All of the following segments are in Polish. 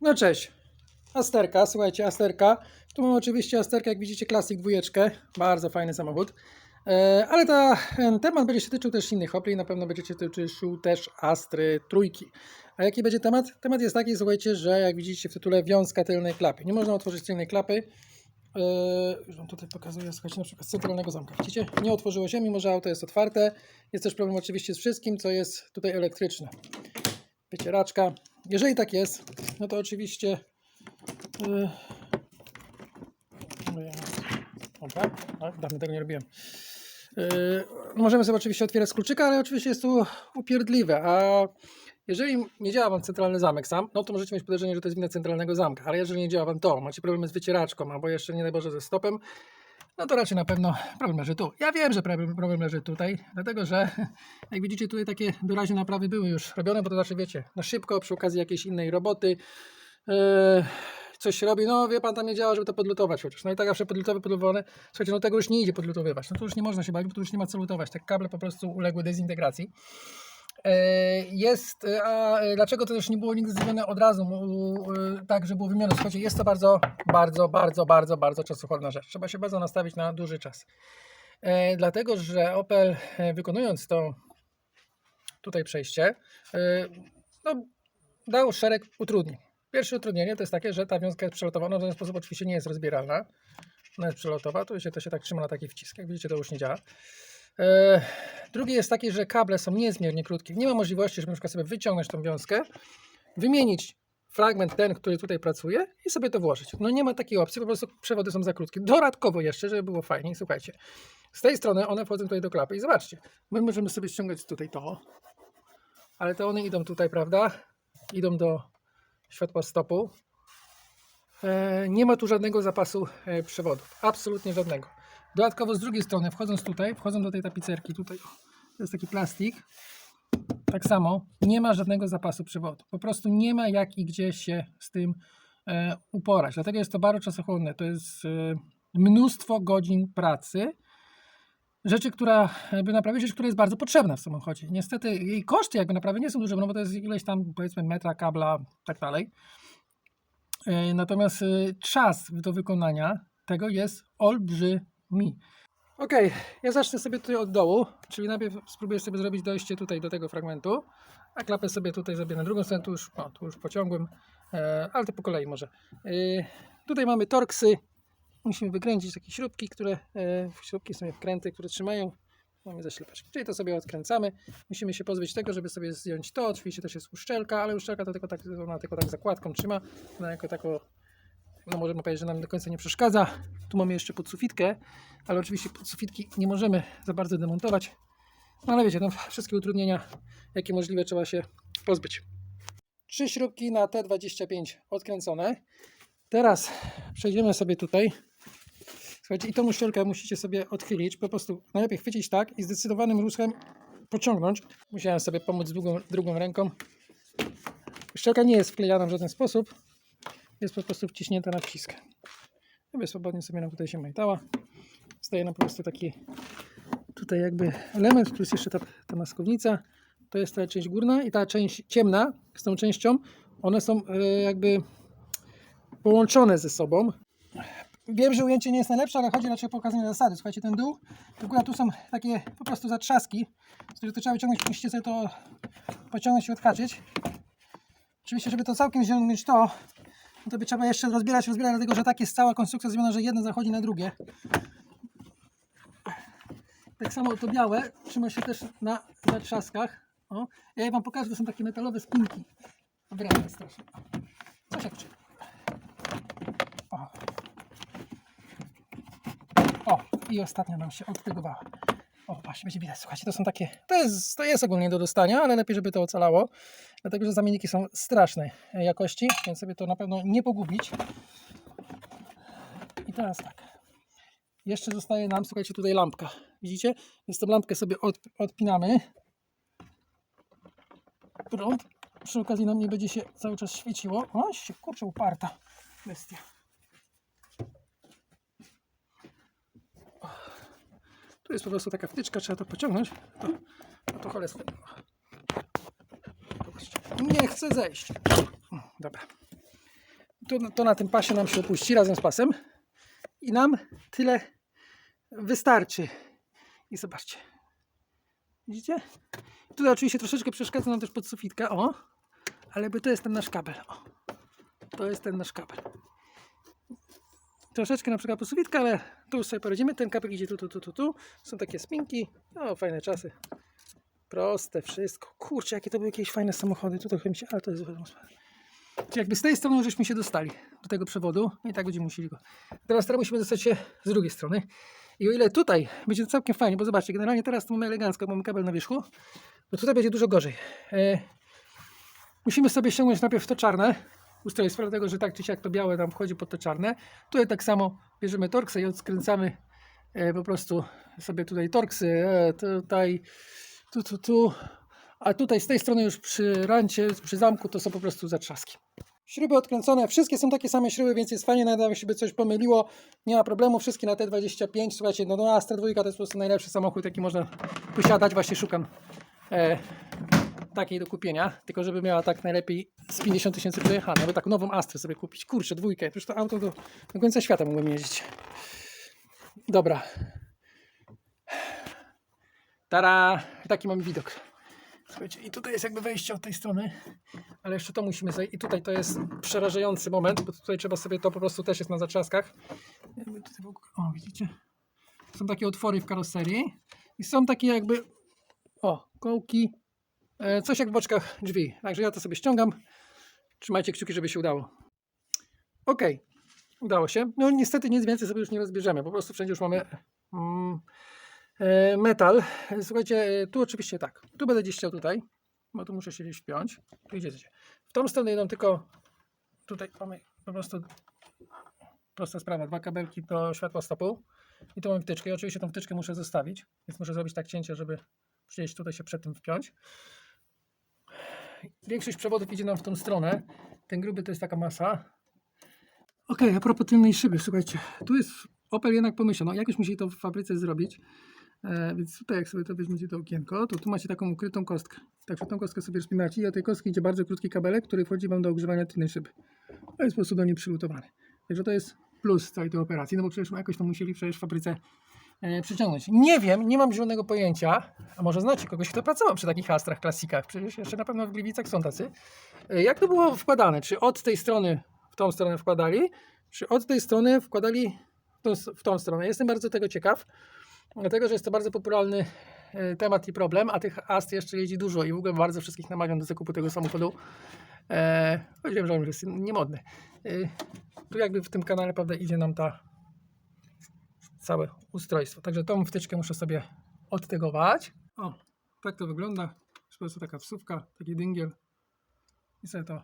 No cześć. Asterka, słuchajcie, Asterka. Tu mam oczywiście Asterkę, jak widzicie, Classic dwójeczkę. Bardzo fajny samochód. E, ale ta, ten temat będzie się tyczył też innych Opli. Na pewno będzie się tyczył też Astry trójki. A jaki będzie temat? Temat jest taki, słuchajcie, że jak widzicie w tytule wiązka tylnej klapy. Nie można otworzyć tylnej klapy. E, już wam tutaj pokazuję, słuchajcie, na przykład z centralnego zamka. Widzicie? Nie otworzyło się, mimo że auto jest otwarte. Jest też problem oczywiście z wszystkim, co jest tutaj elektryczne. Wycieraczka. Jeżeli tak jest, no to oczywiście Yy. Dawno tego nie robiłem. Yy, możemy sobie oczywiście otwierać z kluczyka, ale oczywiście jest to upierdliwe. A jeżeli nie działa Wam centralny zamek sam, no to możecie mieć podejrzenie, że to jest wina centralnego zamka. Ale jeżeli nie działa Wam to, macie problemy z wycieraczką, albo jeszcze nie daj Boże ze stopem, no to raczej na pewno problem leży tu. Ja wiem, że problem leży tutaj, dlatego że jak widzicie tutaj takie doraźne naprawy były już robione, bo to znaczy wiecie, na szybko, przy okazji jakiejś innej roboty, yy, coś się robi, no wie pan, tam nie działa, żeby to podlutować chociaż. No i tak zawsze podlutowe, podlutowane. Słuchajcie, no tego już nie idzie podlutowywać. No to już nie można się bawić, bo to już nie ma co lutować. Te kable po prostu uległy dezintegracji. E, Jest, e, a e, dlaczego to też nie było nigdy zrobione od razu, tak, że było wymienione? Słuchajcie, jest to bardzo, bardzo, bardzo, bardzo, bardzo czasochłonna rzecz. Trzeba się bardzo nastawić na duży czas. Dlatego, że Opel wykonując to tutaj przejście, no, dał szereg utrudnień. Pierwsze utrudnienie to jest takie, że ta wiązka jest przelotowa, no w ten sposób oczywiście nie jest rozbieralna. Ona jest przelotowa, tu się to się tak trzyma na taki wcisk. Jak widzicie, to już nie działa. E, drugi jest taki, że kable są niezmiernie krótkie. Nie ma możliwości, żeby na przykład sobie wyciągnąć tą wiązkę, wymienić fragment ten, który tutaj pracuje i sobie to włożyć. No nie ma takiej opcji, po prostu przewody są za krótkie. Dodatkowo jeszcze, żeby było fajniej, słuchajcie, z tej strony one wchodzą tutaj do klapy i zobaczcie, my możemy sobie ściągać tutaj to, ale to one idą tutaj, prawda? Idą do światła stopu. E, Nie ma tu żadnego zapasu e, przewodów. Absolutnie żadnego. Dodatkowo z drugiej strony, wchodząc tutaj, wchodzą do tej tapicerki, tutaj to jest taki plastik. Tak samo nie ma żadnego zapasu przewodu. Po prostu nie ma jak i gdzie się z tym e, uporać. Dlatego jest to bardzo czasochłonne. To jest e, mnóstwo godzin pracy. Rzeczy, która jakby naprawić, rzecz, która jest bardzo potrzebna w samochodzie. Niestety jej koszty jakby naprawy nie są duże, no bo to jest ileś tam powiedzmy metra, kabla, tak dalej. E, Natomiast e, czas do wykonania tego jest olbrzymi. Ok, ja zacznę sobie tutaj od dołu, czyli najpierw spróbuję sobie zrobić dojście tutaj do tego fragmentu, a klapę sobie tutaj zrobię na drugą stronę, tu już, o, tu już pociągłem, e, ale to po kolei może. E, tutaj mamy torksy, musimy wykręcić takie śrubki, które, e, śrubki są wkręty, które trzymają, mamy zaślepać. Czyli to sobie odkręcamy, musimy się pozbyć tego, żeby sobie zdjąć to, oczywiście też jest uszczelka, ale uszczelka to tylko tak, ona tylko tak zakładką trzyma, ona jako tako no możemy powiedzieć, że nam do końca nie przeszkadza. Tu mamy jeszcze podsufitkę, ale oczywiście podsufitki nie możemy za bardzo demontować. No ale wiecie, no, wszystkie utrudnienia, jakie możliwe, trzeba się pozbyć. Trzy śrubki na T25 odkręcone. Teraz przejdziemy sobie tutaj. Słuchajcie, i tą uszczelkę musicie sobie odchylić. Po prostu najlepiej chwycić tak i zdecydowanym ruchem pociągnąć. Musiałem sobie pomóc drugą, drugą ręką. Uszczelka nie jest wklejana w żaden sposób jest po prostu wciśnięta na wcisk. Sobie swobodnie sobie nam tutaj się majtała. Zostaje nam po prostu taki tutaj jakby element, jest jeszcze ta, ta maskownica. To jest ta część górna i ta część ciemna z tą częścią, one są e, jakby połączone ze sobą. Wiem, że ujęcie nie jest najlepsze, ale chodzi raczej o pokazanie zasady. Słuchajcie, ten dół, góra tu są takie po prostu zatrzaski, z których to trzeba wyciągnąć, musicie sobie to pociągnąć i odhaczyć. Oczywiście, żeby to całkiem ściągnąć to, to by trzeba jeszcze rozbierać, rozbierać, dlatego że tak jest cała konstrukcja zrobiona, że jedno zachodzi na drugie. Tak samo to białe trzyma się też na zatrzaskach. O, ja Wam pokażę, to są takie metalowe spinki. Wyraźnie strasznie. Coś jak wczoraj. O. o, i ostatnio nam się odtygowała. O, właśnie będzie widać, słuchajcie, to są takie, to jest, to jest ogólnie do dostania, ale lepiej, żeby to ocalało, dlatego, że zamienniki są strasznej jakości, więc sobie to na pewno nie pogubić. I teraz tak, jeszcze zostaje nam, słuchajcie, tutaj lampka, widzicie? Więc tą lampkę sobie od, odpinamy. Prąd, przy okazji nam nie będzie się cały czas świeciło. O, się kurczę, uparta bestia. Tu jest po prostu taka wtyczka, trzeba to pociągnąć. To, no to cholesterol. Nie chcę zejść. Dobra. to, to na tym pasie nam się opuści razem z pasem i nam tyle wystarczy. I zobaczcie. Widzicie? Tutaj oczywiście troszeczkę przeszkadza nam też podsufitka, o, ale to jest ten nasz kabel, o. To jest ten nasz kabel. Troszeczkę na przykład podsufitka, ale tu już sobie poradzimy. Ten kabel idzie tu, tu, tu, tu. Są takie spinki, no fajne czasy. Proste wszystko. Kurczę, jakie to były jakieś fajne samochody. Tu trochę mi się, ale to jest. Czyli jakby z tej strony żeśmy się dostali do tego przewodu no i tak będziemy musieli go. Teraz teraz musimy dostać się z drugiej strony. I o ile tutaj będzie to całkiem fajnie, bo zobaczcie, generalnie teraz mamy elegancko, mamy kabel na wierzchu, to tutaj będzie dużo gorzej. E, musimy sobie ściągnąć najpierw to czarne ustrojstwo, dlatego że tak czy siak to białe tam wchodzi pod to czarne. Tutaj tak samo bierzemy torksy i odkręcamy e, po prostu sobie tutaj torksy, e, tutaj, tu, tu, tu. A tutaj z tej strony już przy rancie, przy zamku to są po prostu zatrzaski. Śruby odkręcone, wszystkie są takie same śruby, więc jest fajnie, nawet jakby się coś pomyliło, nie ma problemu, wszystkie na T25, słuchajcie, no, no Astra 2 to jest po prostu najlepszy samochód, jaki można posiadać, właśnie szukam e, takiej do kupienia, tylko żeby miała tak najlepiej z 50 tysięcy przejechane, bo tak nową Astrę sobie kupić, kurczę, dwójkę, przecież to auto do, do końca świata mogłem jeździć. Dobra. Tara, taki mamy widok. Słuchajcie, i tutaj jest jakby wejście od tej strony, ale jeszcze to musimy zajść. I tutaj to jest przerażający moment, bo tutaj trzeba sobie to po prostu też jest na ogóle- O, widzicie? Są takie otwory w karoserii i są takie jakby, o, kołki, e, coś jak w boczkach drzwi. Także ja to sobie ściągam. Trzymajcie kciuki, żeby się udało. Ok, udało się. No niestety nic więcej sobie już nie rozbierzemy, po prostu wszędzie już mamy mm, metal. Słuchajcie, e, tu oczywiście tak, tu będę gdzieś chciał tutaj, bo tu muszę się gdzieś wpiąć. Tu. W tą stronę idą tylko, tutaj mamy po prostu prosta sprawa, dwa kabelki do światła stopu i tu mam wtyczkę i oczywiście tą wtyczkę muszę zostawić, więc muszę zrobić tak cięcie, żeby gdzieś tutaj się przed tym wpiąć. Większość przewodów idzie nam w tą stronę. Ten gruby to jest taka masa. Ok, a propos tylnej szyby, słuchajcie, tu jest Opel jednak pomyślał, no jakoś musi to w fabryce zrobić, e, więc tutaj jak sobie to weźmiecie to okienko, to tu macie taką ukrytą kostkę. Także tą kostkę sobie rozpinacie i do tej kostki idzie bardzo krótki kabelek, który wchodzi Wam do ogrzewania tylnej szyby. To jest po prostu do niej przygotowany. Także to jest plus całej tej operacji, no bo przecież jakoś to musieli przecież w fabryce e, przyciągnąć. Nie wiem, nie mam zielonego pojęcia, a może znacie kogoś, kto pracował przy takich Astrach klasikach, przecież jeszcze na pewno w Gliwicach są tacy. E, Jak to było wkładane? Czy od tej strony w tą stronę wkładali, czy od tej strony wkładali w tą, w tą stronę? Jestem bardzo tego ciekaw, dlatego że jest to bardzo popularny e, temat i problem, a tych Ast jeszcze jeździ dużo i w ogóle bardzo wszystkich namawiam do zakupu tego samochodu. E, choć wiem, że on jest niemodny. E, tu jakby w tym kanale prawda, idzie nam ta całe ustrojstwo. Także tą wtyczkę muszę sobie odtegować. O, tak to wygląda. Jest po prostu taka wsówka, taki dyngiel. I sobie to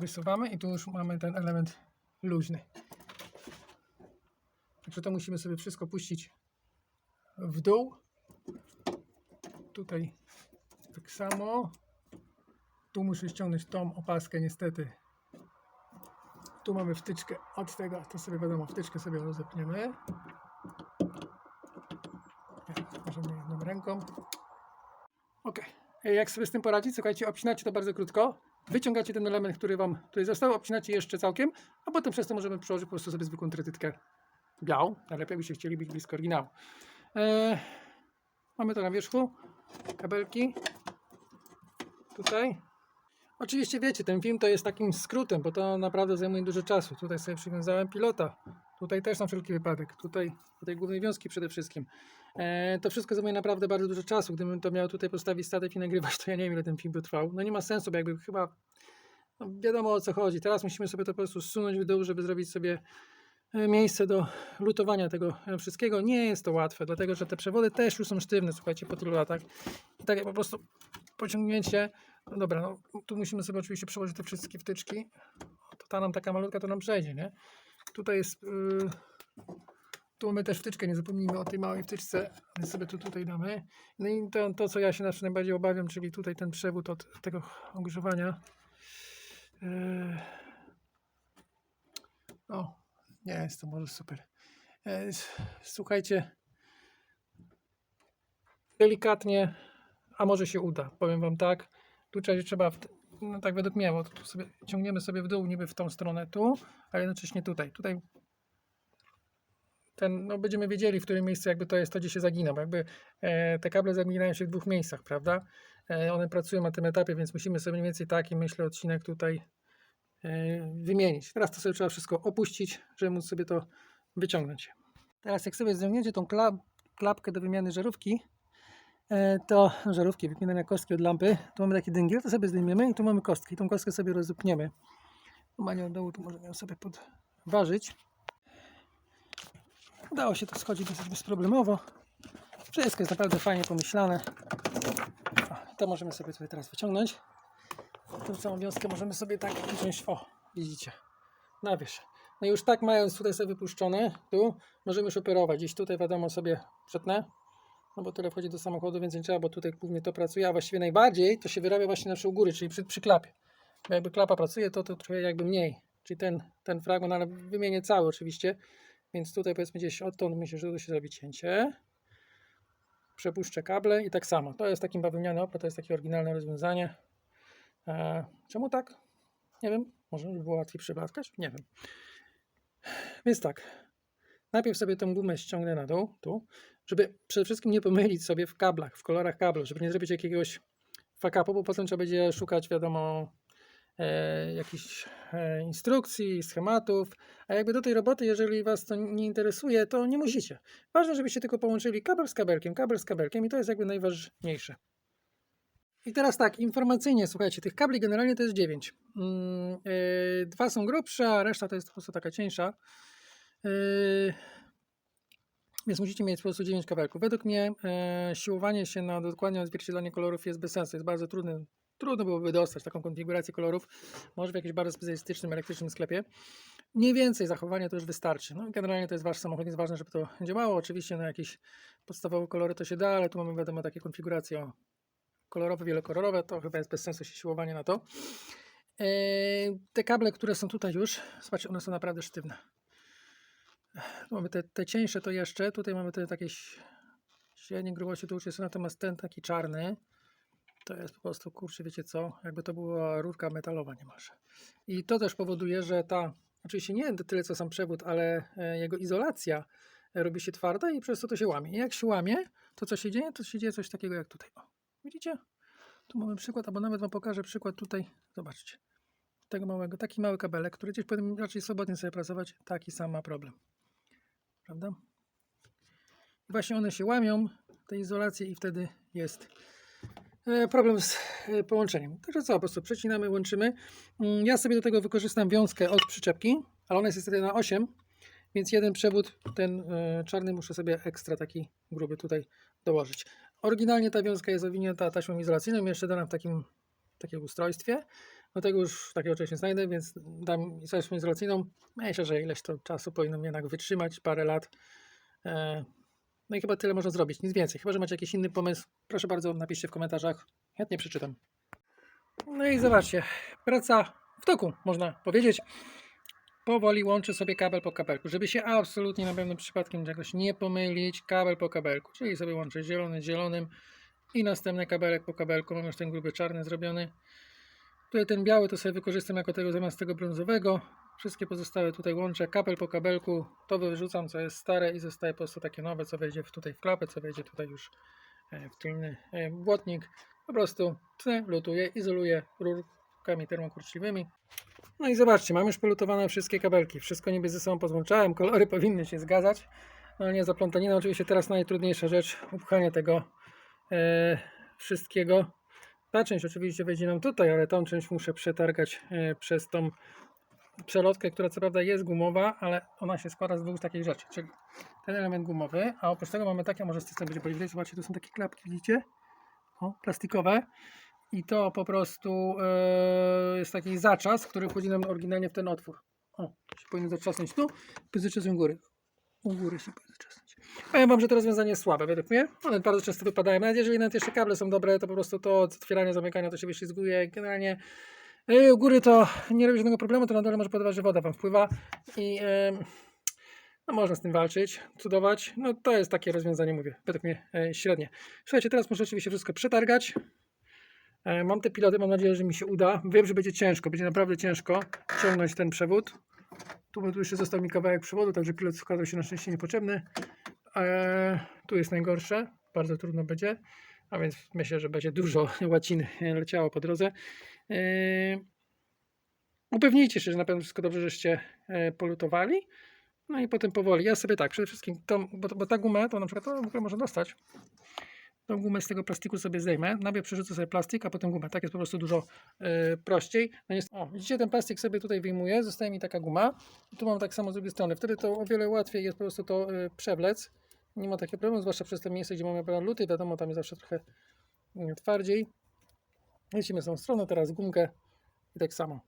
wysuwamy i tu już mamy ten element luźny. Także to musimy sobie wszystko puścić w dół. Tutaj tak samo. Tu muszę ściągnąć tą opaskę niestety. Tu mamy wtyczkę od tego, to sobie wiadomo, wtyczkę sobie rozepniemy. Nie, Możemy jedną ręką. Ok. Jak sobie z tym poradzić? Słuchajcie, obcinacie to bardzo krótko. Wyciągacie ten element, który Wam tutaj został, obcinacie jeszcze całkiem, a potem przez to możemy przełożyć po prostu sobie zwykłą trytytkę białą. Najlepiej byście chcieli być blisko oryginału. Eee, mamy to na wierzchu. Kabelki. Tutaj. Oczywiście wiecie, ten film to jest takim skrótem, bo to naprawdę zajmuje dużo czasu. Tutaj sobie przywiązałem pilota. Tutaj też na wszelki wypadek. Tutaj do tej głównej wiązki przede wszystkim. E, to wszystko zajmuje naprawdę bardzo dużo czasu. Gdybym to miał tutaj postawić statek i nagrywać, to ja nie wiem ile ten film by trwał. No nie ma sensu, bo jakby chyba no wiadomo o co chodzi. Teraz musimy sobie to po prostu zsunąć w dół, żeby zrobić sobie e, miejsce do lutowania tego e, wszystkiego. Nie jest to łatwe, dlatego że te przewody też już są sztywne, słuchajcie, po tylu latach. I tak po prostu pociągnięcie. No dobra, no tu musimy sobie oczywiście przełożyć te wszystkie wtyczki. To ta nam taka malutka to nam przejdzie, nie? Tutaj jest. Yy, tu mamy też wtyczkę, nie zapomnijmy o tej małej wtyczce, więc sobie tu tutaj damy. No i to, to co ja się zawsze najbardziej obawiam, czyli tutaj ten przewód od tego ogrzewania. Yy. O, nie jest to może super. Yy, Słuchajcie, delikatnie, a może się uda, powiem Wam tak. Tu trzeba- no tak według mnie, bo tu sobie ciągniemy sobie w dół niby w tą stronę tu, a jednocześnie tutaj. Tutaj ten, no będziemy wiedzieli, w którym miejscu jakby to jest to, gdzie się zagina, bo jakby e, te kable zaginają się w dwóch miejscach, prawda? E, one pracują na tym etapie, więc musimy sobie mniej więcej taki, myślę, odcinek tutaj e, wymienić. Teraz to sobie trzeba wszystko opuścić, żeby móc sobie to wyciągnąć. Teraz jak sobie zdejmiecie tą klap, klapkę do wymiany żarówki, e, to żarówki, wypinania kostki od lampy, tu mamy taki dyngiel, to sobie zdejmiemy i tu mamy kostki. Tą kostkę sobie Mania od dołu, tu możemy ją sobie podważyć. Udało się to schodzić dosyć bezproblemowo. Wszystko jest naprawdę fajnie pomyślane. To możemy sobie tutaj teraz wyciągnąć. Tą całą wiązkę możemy sobie tak wziąć. O, widzicie, na wierzch. No i już tak mając tutaj sobie wypuszczone, tu możemy już operować. Gdzieś tutaj wiadomo sobie przetnę, no bo tyle wchodzi do samochodu, więc nie trzeba, bo tutaj głównie to pracuje, a właściwie najbardziej to się wyrabia właśnie na u góry, czyli przy, przy klapie. Bo jakby klapa pracuje, to to trochę jakby mniej. Czyli ten, ten fragment, ale wymienię cały oczywiście. Więc tutaj powiedzmy gdzieś odtąd myślę, że tu się zrobi cięcie. Przepuszczę kable i tak samo. To jest taki bawełniany oprócz, to jest takie oryginalne rozwiązanie. E, czemu tak? Nie wiem. Może by było łatwiej przyblaskać? Nie wiem. Więc tak. Najpierw sobie tę gumę ściągnę na dół, tu, żeby przede wszystkim nie pomylić sobie w kablach, w kolorach kabla, żeby nie zrobić jakiegoś fakapu, bo potem trzeba będzie szukać, wiadomo, e, jakichś e, instrukcji, schematów, a jakby do tej roboty, jeżeli Was to nie interesuje, to nie musicie. Ważne, żebyście tylko połączyli kabel z kabelkiem, kabel z kabelkiem i to jest jakby najważniejsze. I teraz tak, informacyjnie, słuchajcie, tych kabli generalnie to jest 9. Mm, yy, dwa są grubsze, a reszta to jest po prostu taka cieńsza. Yy, więc musicie mieć po prostu 9 kabelków. Według mnie e, siłowanie się na dokładnie odzwierciedlanie kolorów jest bez sensu, jest bardzo trudny. Trudno byłoby dostać taką konfigurację kolorów, może w jakimś bardzo specjalistycznym, elektrycznym sklepie. Mniej więcej zachowanie to już wystarczy. No, generalnie to jest wasz samochód, jest ważne, żeby to działało. Oczywiście na jakieś podstawowe kolory to się da, ale tu mamy wiadomo takie konfiguracje kolorowe, wielokolorowe, to chyba jest bez sensu się siłowanie na to. E, te kable, które są tutaj już, zobaczcie, one są naprawdę sztywne. Tu mamy te, te cieńsze to jeszcze, tutaj mamy te takie średniej grubości, to już jest natomiast ten taki czarny, to jest po prostu, kurczę, wiecie co, jakby to była rurka metalowa niemalże. I to też powoduje, że ta, oczywiście nie tyle co sam przewód, ale e, jego izolacja robi się twarda i przez to to się łamie. I jak się łamie, to co się dzieje? To się dzieje coś takiego jak tutaj. Widzicie? Tu mamy przykład, albo nawet Wam pokażę przykład tutaj. Zobaczcie. Tego małego, taki mały kabelek, który gdzieś powinien raczej swobodnie sobie pracować, taki sam ma problem. Prawda? I właśnie one się łamią, te izolacje i wtedy jest e, problem z e, połączeniem. Także co, po prostu przecinamy, łączymy. Mm, Ja sobie do tego wykorzystam wiązkę od przyczepki, ale ona jest niestety na 8, więc jeden przewód, ten e, czarny, muszę sobie ekstra taki gruby tutaj dołożyć. Oryginalnie ta wiązka jest owinięta taśmą izolacyjną, jeszcze dana w takim, takim ustrojstwie. Do tego już takiego czegoś nie znajdę, więc dam taśmą izolacyjną. Myślę, że ileś to czasu powinno jednak wytrzymać, parę lat. E, No i chyba tyle można zrobić, nic więcej. Chyba, że macie jakiś inny pomysł, proszę bardzo, napiszcie w komentarzach. Chętnie przeczytam. No i zobaczcie, praca w toku, można powiedzieć. Powoli łączę sobie kabel po kabelku, żeby się absolutnie na pewno przypadkiem czegoś nie pomylić. Kabel po kabelku, czyli sobie łączę zielony z zielonym i następny kabelek po kabelku. Mam już ten gruby czarny zrobiony. Tutaj ten biały to sobie wykorzystam jako tego zamiast tego brązowego. Wszystkie pozostałe tutaj łączę kabel po kabelku. To wyrzucam, co jest stare i zostaje po prostu takie nowe, co wejdzie tutaj w klapę, co wejdzie tutaj już e, w tylny e, błotnik. Po prostu lutuję, izoluję rurkami termokurczliwymi. No i zobaczcie, mam już polutowane wszystkie kabelki. Wszystko niby ze sobą pozłączałem, kolory powinny się zgadzać. No nie zaplątanina, oczywiście teraz najtrudniejsza rzecz, upchanie tego e, wszystkiego. Ta część oczywiście wejdzie nam tutaj, ale tą część muszę przetargać e, przez tą przelotkę, która co prawda jest gumowa, ale ona się składa z dwóch takich rzeczy. Czyli ten element gumowy, a oprócz tego mamy takie, może z tym będzie widać, zobaczcie, tu są takie klapki, widzicie? O, plastikowe. I to po prostu e, jest taki zaczas, który wchodzi nam oryginalnie w ten otwór. O, się powinien zatrzasnąć tu, u góry. U góry się powinien zatrzasnąć. Powiem Wam, że to rozwiązanie jest słabe według mnie. One bardzo często wypadają. Nawet jeżeli nawet jeszcze kable są dobre, to po prostu to otwieranie, zamykanie to się wyślizguje. Generalnie e, u góry to nie robi żadnego problemu, to na dole może podawać, że woda Wam wpływa i e, no można z tym walczyć, cudować. No to jest takie rozwiązanie, mówię, według mnie e, średnie. Słuchajcie, teraz muszę oczywiście wszystko przetargać. E, Mam te piloty, mam nadzieję, że mi się uda. Wiem, że będzie ciężko, będzie naprawdę ciężko ciągnąć ten przewód. Tu, tu jeszcze został mi kawałek przewodu, także pilot okazał się na szczęście niepotrzebny. E, tu jest najgorsze, bardzo trudno będzie, a więc myślę, że będzie dużo łacin leciało po drodze. E, upewnijcie się, że na pewno wszystko dobrze, żeście e, polutowali. No i potem powoli. Ja sobie tak, przede wszystkim, tą, bo, bo ta guma, to na przykład to w ogóle można dostać. Tą gumę z tego plastiku sobie zdejmę. Najpierw przerzucę sobie plastik, a potem gumę. Tak jest po prostu dużo e, prościej. No jest, o, widzicie, ten plastik sobie tutaj wyjmuję. Zostaje mi taka guma. I tu mam tak samo z drugiej strony. Wtedy to o wiele łatwiej jest po prostu to e, przewlec. Nie ma takiego problemu, zwłaszcza przez te miejsce, gdzie mamy luty. Wiadomo, tam jest zawsze trochę mm, twardziej. Lecimy tą stroną, teraz gumkę i tak samo.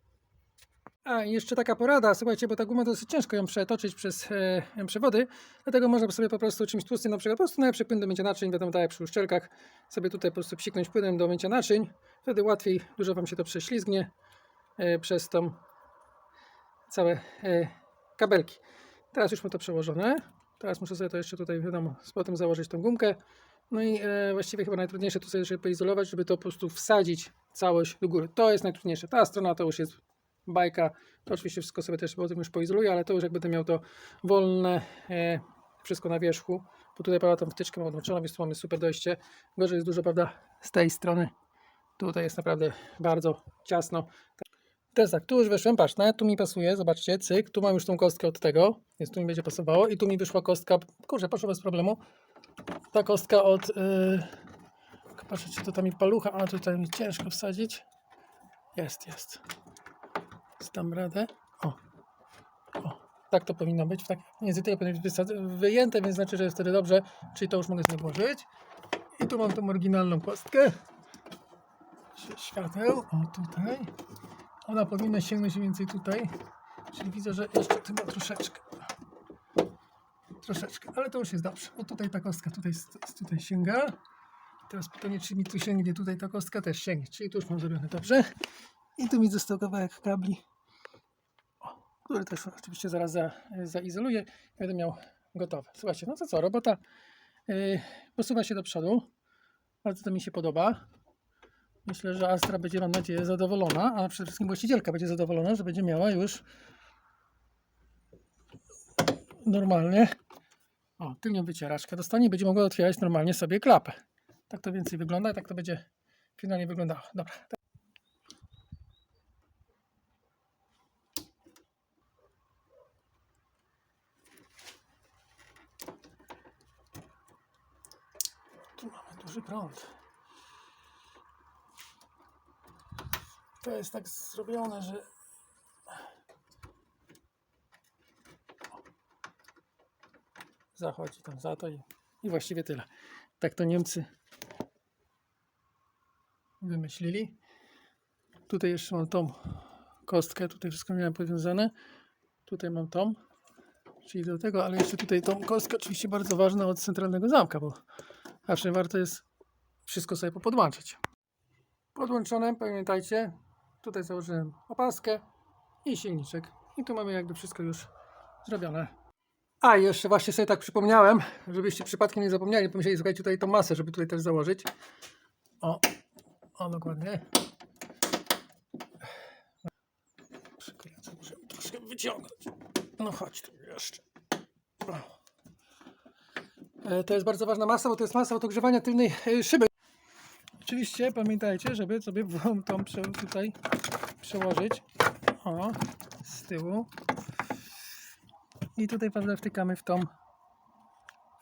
A jeszcze taka porada, słuchajcie, bo ta guma dosyć ciężko ją przetoczyć przez e, przewody, dlatego można sobie po prostu czymś tłustym, na przykład po prostu najlepszy płyn do mycia naczyń, wiadomo, tak jak przy uszczelkach, sobie tutaj po prostu psiknąć płynem do mycia naczyń, wtedy łatwiej, dużo Wam się to prześlizgnie e, przez tą całe e, kabelki. Teraz już mam to przełożone, teraz muszę sobie to jeszcze tutaj, wiadomo, z potem założyć tą gumkę, no i e, właściwie chyba najtrudniejsze tu sobie jeszcze poizolować, żeby to po prostu wsadzić całość do góry. To jest najtrudniejsze. Ta strona to już jest bajka. To oczywiście wszystko sobie też potem już poizoluję, ale to już jak będę miał to wolne, e, wszystko na wierzchu. Bo tutaj prawda tą wtyczkę mam odłączoną, więc tu mamy super dojście. Gorzej jest dużo, prawda, z tej strony. Tutaj jest naprawdę bardzo ciasno. Teraz tak, tu już weszłem, patrz, nawet tu mi pasuje, zobaczcie, cyk, tu mam już tą kostkę od tego, więc tu mi będzie pasowało i tu mi wyszła kostka, kurczę, poszło bez problemu, ta kostka od, yy, to tam mi palucha, a tutaj mi ciężko wsadzić, jest, jest, dam radę, o, o, tak to powinno być, tak, między tutaj powinno być wyjęte, więc znaczy, że jest wtedy dobrze, czyli to już mogę włożyć i tu mam tą oryginalną kostkę, świateł, o tutaj, ona powinna sięgnąć mniej więcej tutaj. Czyli widzę, że jeszcze chyba troszeczkę. Troszeczkę, ale to już jest dobrze. O tutaj ta kostka tutaj, tutaj sięga. Teraz pytanie, czy mi tu sięgnie, tutaj ta kostka też sięgnie. Czyli tu już mam zrobione dobrze. I tu mi został kawałek kabli, który też oczywiście zaraz za, zaizoluję. Będę miał gotowe. Słuchajcie, no to co, robota yy, posuwa się do przodu. Bardzo to mi się podoba. Myślę, że Astra będzie, mam nadzieję, zadowolona, a przede wszystkim właścicielka będzie zadowolona, że będzie miała już normalnie o, tylnią wycieraczkę dostanie będzie mogła otwierać normalnie sobie klapę. Tak to więcej wygląda tak to będzie finalnie wyglądało. Dobra. Tu mamy duży prąd. To jest tak zrobione, że zachodzi tam za to i, i właściwie tyle. Tak to Niemcy wymyślili. Tutaj jeszcze mam tą kostkę, tutaj wszystko miałem powiązane. Tutaj mam tą, czyli do tego, ale jeszcze tutaj tą kostkę oczywiście bardzo ważna od centralnego zamka, bo zawsze warto jest wszystko sobie popodłączyć. Podłączone, pamiętajcie, tutaj założyłem opaskę i silniczek. I tu mamy jakby wszystko już zrobione. A, jeszcze właśnie sobie tak przypomniałem, żebyście przypadkiem nie zapomnieli, pomyśleli, słuchajcie, tutaj tą masę, żeby tutaj też założyć. O, o dokładnie. Przykręcę, muszę troszkę wyciągnąć. No chodź tu jeszcze. O. E, To jest bardzo ważna masa, bo to jest masa od ogrzewania tylnej e, szyby. Oczywiście pamiętajcie, żeby sobie tą prze, tutaj przełożyć. O, z tyłu. I tutaj prawda wtykamy w tą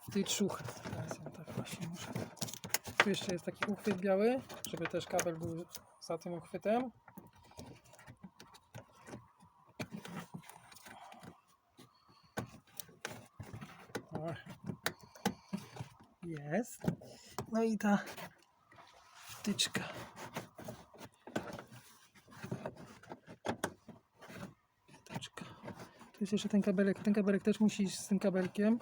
w tej czuchę. Teraz ja tak właśnie muszę. Tu jeszcze jest taki uchwyt biały, żeby też kabel był za tym uchwytem. O. Jest. No i ta wtyczka. Wtyczka. Tu jest jeszcze ten kabelek. Ten kabelek też musi iść z tym kabelkiem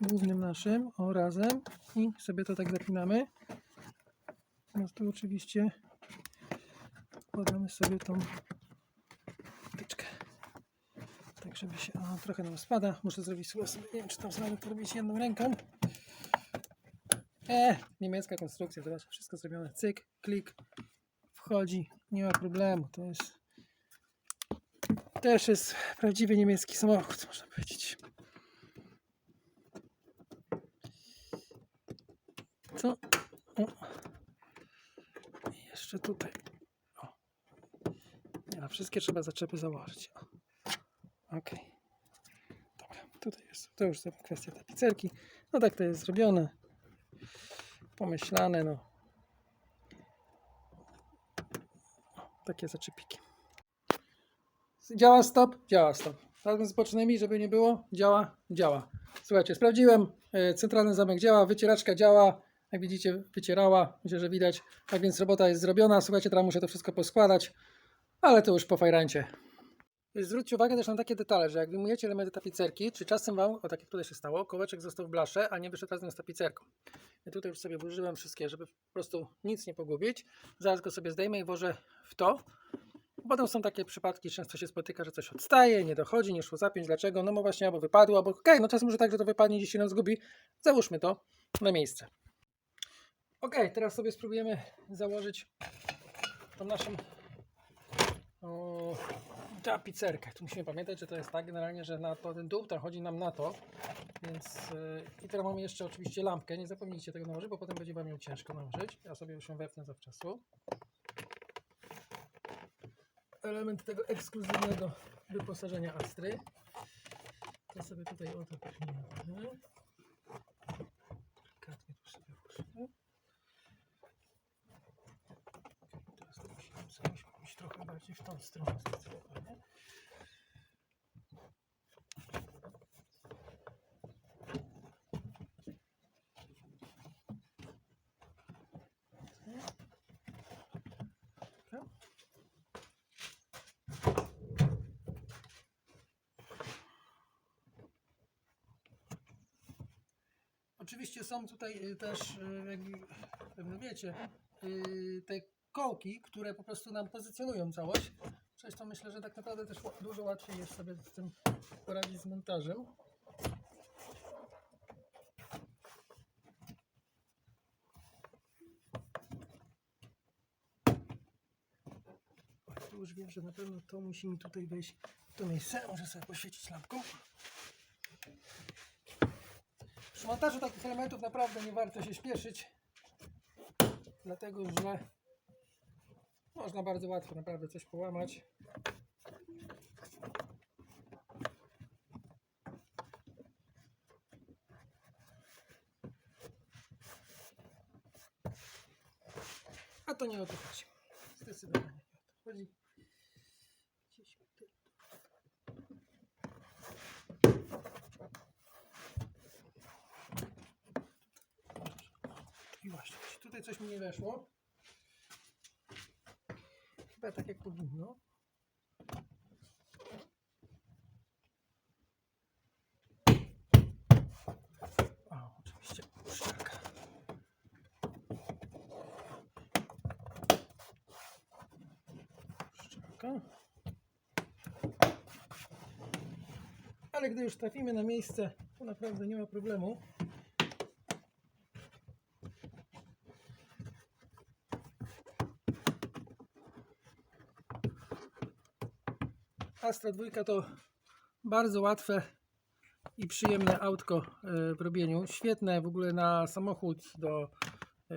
głównym naszym, o razem i sobie to tak zapinamy. No tu oczywiście podamy sobie tą wtyczkę. Tak, żeby się. O, trochę nam spada. Muszę zrobić sobie, nie wiem, czy tam to robić jedną ręką. E, niemiecka konstrukcja, zobacz, wszystko zrobione. Cyk, klik wchodzi, nie ma problemu. To jest też jest prawdziwy niemiecki samochód, można powiedzieć. To o. Jeszcze tutaj. O. Nie, na wszystkie trzeba zaczepy założyć. Ok. Dobra, tutaj jest. To już kwestia tapicerki. No tak to jest zrobione. Pomyślane, no. Takie zaczepiki. Działa stop? Działa stop. Razem z bocznymi, żeby nie było? Działa? Działa. Słuchajcie, sprawdziłem. e, Centralny zamek działa, wycieraczka działa. Jak widzicie, wycierała. Myślę, że widać. Tak więc robota jest zrobiona. Słuchajcie, teraz muszę to wszystko poskładać. Ale to już po fajrancie. Zwróćcie uwagę też na takie detale, że jak wyjmujecie elementy tapicerki, czy czasem Wam, o tak jak tutaj się stało, kołeczek został w blasze, a nie wyszedł razem z tapicerką. Ja tutaj już sobie włożyłem wszystkie, żeby po prostu nic nie pogubić. Zaraz go sobie zdejmę i włożę w to. Potem są takie przypadki, często się spotyka, że coś odstaje, nie dochodzi, nie szło zapiąć. Dlaczego? No bo właśnie albo wypadło, albo okej, no czasem może tak, że to wypadnie, gdzieś się nam zgubi. Załóżmy to na miejsce. Ok, teraz sobie spróbujemy założyć tą naszą o, tapicerkę. Tu musimy pamiętać, że to jest tak generalnie, że na to, ten dół to chodzi nam na to. Więc yy, i teraz mamy jeszcze oczywiście lampkę. Nie zapomnijcie tego nałożyć, bo potem będzie Wam ją ciężko nałożyć. Ja sobie już ją wepnę zawczasu element tego ekskluzywnego wyposażenia Astry. To sobie tutaj o to weźmiemy. Delikatnie tu sobie włożymy. Teraz to musimy sobie pójść trochę bardziej w tą stronę zdecydowanie. Oczywiście są tutaj y, też, y, jak pewnie wiecie, y, te kołki, które po prostu nam pozycjonują całość. Przez to myślę, że tak naprawdę też dużo łatwiej jest sobie z tym poradzić z montażem. Tu już wiem, że na pewno to musi mi tutaj wejść w to miejsce. Muszę sobie poświecić lampką. Przy montażu takich elementów naprawdę nie warto się śpieszyć, dlatego że można bardzo łatwo naprawdę coś połamać. A to nie o to chodzi. Zdecydowanie nie o to chodzi. I właśnie, tutaj coś mi nie weszło. Chyba tak jak powinno. O, oczywiście uszczelka. Uszczelka. Ale gdy już trafimy na miejsce, to naprawdę nie ma problemu. Astra 2 to bardzo łatwe i przyjemne autko e, w robieniu. Świetne w ogóle na samochód do e,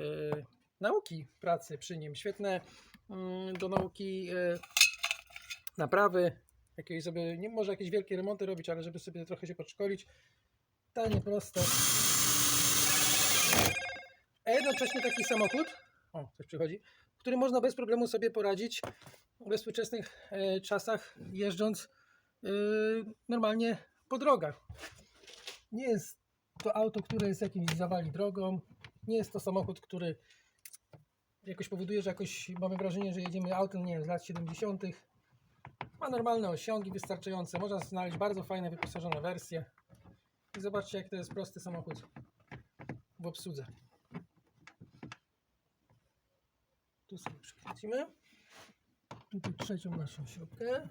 nauki pracy przy nim. Świetne mm, do nauki e, naprawy. Jakieś sobie, nie może jakieś wielkie remonty robić, ale żeby sobie trochę się podszkolić. Tanie, proste. A jednocześnie taki samochód, o, coś przychodzi, w którym można bez problemu sobie poradzić we współczesnych e, czasach jeżdżąc e, normalnie po drogach. Nie jest to auto, które jest jakimś zawali drogą. Nie jest to samochód, który jakoś powoduje, że jakoś mamy wrażenie, że jedziemy autem, nie wiem, z lat 70. Ma normalne osiągi wystarczające. Można znaleźć bardzo fajne, wyposażone wersje. I zobaczcie, jak to jest prosty samochód w obsłudze. Tu sobie przykręcimy. Tutaj trzecią naszą śrubkę.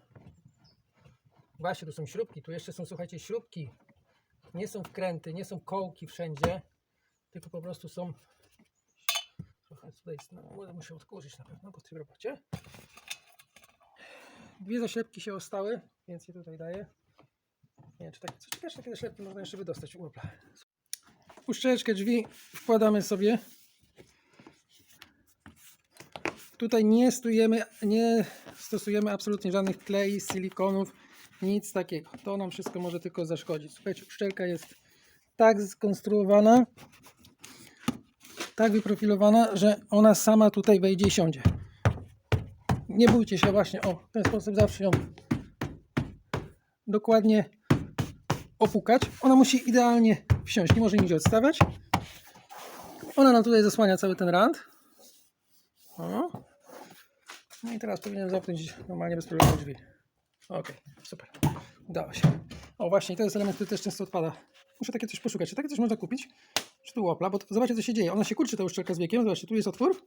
Właśnie, tu są śrubki. Tu jeszcze są, słuchajcie, śrubki. Nie są wkręty, nie są kołki wszędzie, tylko po prostu są. Trochę tutaj jest, no, musiał odkurzyć na pewno po tej robocie. Dwie zaślepki się ostały, więc je tutaj daję. Nie wiem, czy takie, co ciekawe, czy takie zaślepki można jeszcze wydostać u Opla. Uszczeleczkę drzwi wkładamy sobie. Tutaj nie stosujemy, nie stosujemy absolutnie żadnych klei, silikonów, nic takiego. To nam wszystko może tylko zaszkodzić. Słuchajcie, uszczelka jest tak skonstruowana, tak wyprofilowana, że ona sama tutaj wejdzie i siądzie. Nie bójcie się właśnie, o, w ten sposób zawsze ją dokładnie opukać. Ona musi idealnie wsiąść, nie może nigdzie odstawać. Ona nam tutaj zasłania cały ten rand. O. No i teraz powinienem zamknąć normalnie bez problemu drzwi. Ok, super. Udało się. O właśnie, to jest element, który też często odpada. Muszę takie coś poszukać. Czy takie coś można kupić? Czy tu łopla? Bo to, zobaczcie, co się dzieje. Ona się kurczy, ta uszczelka z wiekiem. Zobaczcie, tu jest otwór.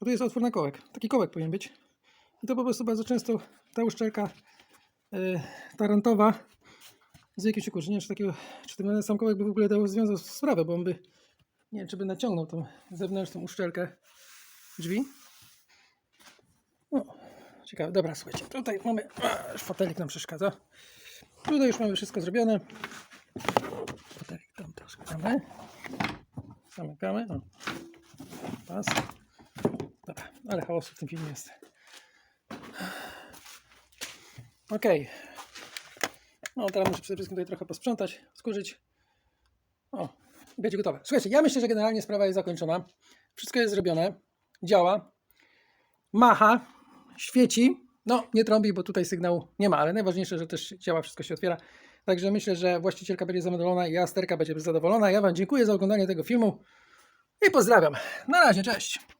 A tu jest otwór na kołek. Taki kołek powinien być. I to po prostu bardzo często ta uszczelka yy, tarantowa z wiekiem się kurczy. Nie wiem, czy, takiego, czy ten sam kołek by w ogóle dał związał sprawę, bo on by, nie wiem, czy by naciągnął tą zewnętrzną uszczelkę drzwi. Ciekawe. Dobra, słuchajcie, tutaj mamy, fotelik nam przeszkadza. Tutaj już mamy wszystko zrobione. Fotelik tam troszkę damy. Zamykamy. O. Pas. Dobra, ale chaosu w tym filmie jest. Ok. No teraz muszę przede wszystkim tutaj trochę posprzątać, skurzyć. O, będzie gotowe. Słuchajcie, ja myślę, że generalnie sprawa jest zakończona. Wszystko jest zrobione. Działa. Macha. Świeci. No, nie trąbi, bo tutaj sygnału nie ma, ale najważniejsze, że też działa, wszystko się otwiera. Także myślę, że właścicielka będzie zadowolona i Asterka będzie zadowolona. Ja Wam dziękuję za oglądanie tego filmu i pozdrawiam. Na razie, cześć.